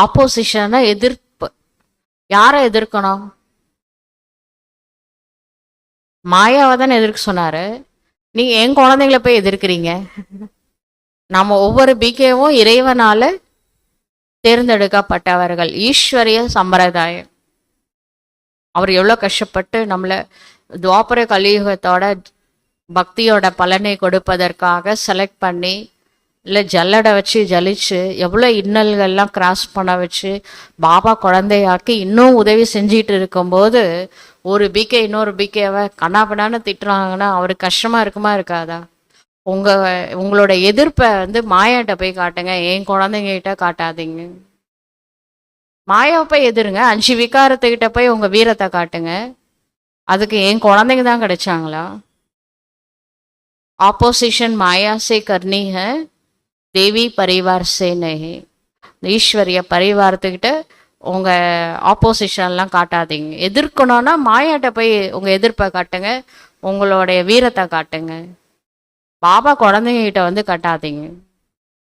ஆப்போசிஷனை எதிர்ப்பு. யாரை எதிர்க்கணும்? மாயாவை தானே எதிர்க்க சொன்னாரு. நீங்க என் குழந்தைங்களை போய் எதிர்க்கிறீங்க. நம்ம ஒவ்வொரு பிகேவும் இறைவனால தேர்ந்தெடுக்கப்பட்டவர்கள். ஈஸ்வரிய சம்பிரதாயம். அவர் எவ்வளோ கஷ்டப்பட்டு நம்மளை துவாபர கலியுகத்தோட பக்தியோட பலனை கொடுப்பதற்காக செலக்ட் பண்ணி இல்லை ஜல்லடை வச்சு ஜலிச்சு எவ்வளோ இன்னல்கள்லாம் கிராஸ் பண்ண வச்சு பாபா குழந்தையாக்கி இன்னும் உதவி செஞ்சிட்டு இருக்கும்போது ஒரு பிகே இன்னொரு பிகேவை கண்ணாபின்னான்னு திட்டுறாங்கன்னா அவருக்கு கஷ்டமா இருக்குமா இருக்காதா உங்க உங்களோட எதிர்ப்பை வந்து மாயாட்ட போய் காட்டுங்க என் குழந்தைங்ககிட்ட காட்டாதீங்க மாயாவை போய் எதிருங்க அஞ்சு விகாரத்துக்கிட்ட போய் உங்க வீரத்தை காட்டுங்க அதுக்கு என் குழந்தைங்க தான் கிடைச்சாங்களா ஆப்போசிஷன் மாயா से करनी है தேவி பரிவார் சேனை. இந்த ஈஸ்வரிய பரிவாரத்துக்கிட்ட உங்கள் ஆப்போசிஷன்லாம் காட்டாதீங்க. எதிர்க்கணும்னா மாயாட்ட போய் உங்கள் எதிர்ப்பை காட்டுங்க. உங்களுடைய வீரத்தை காட்டுங்க. பாபா குழந்தைங்க கிட்ட வந்து கட்டாதீங்க.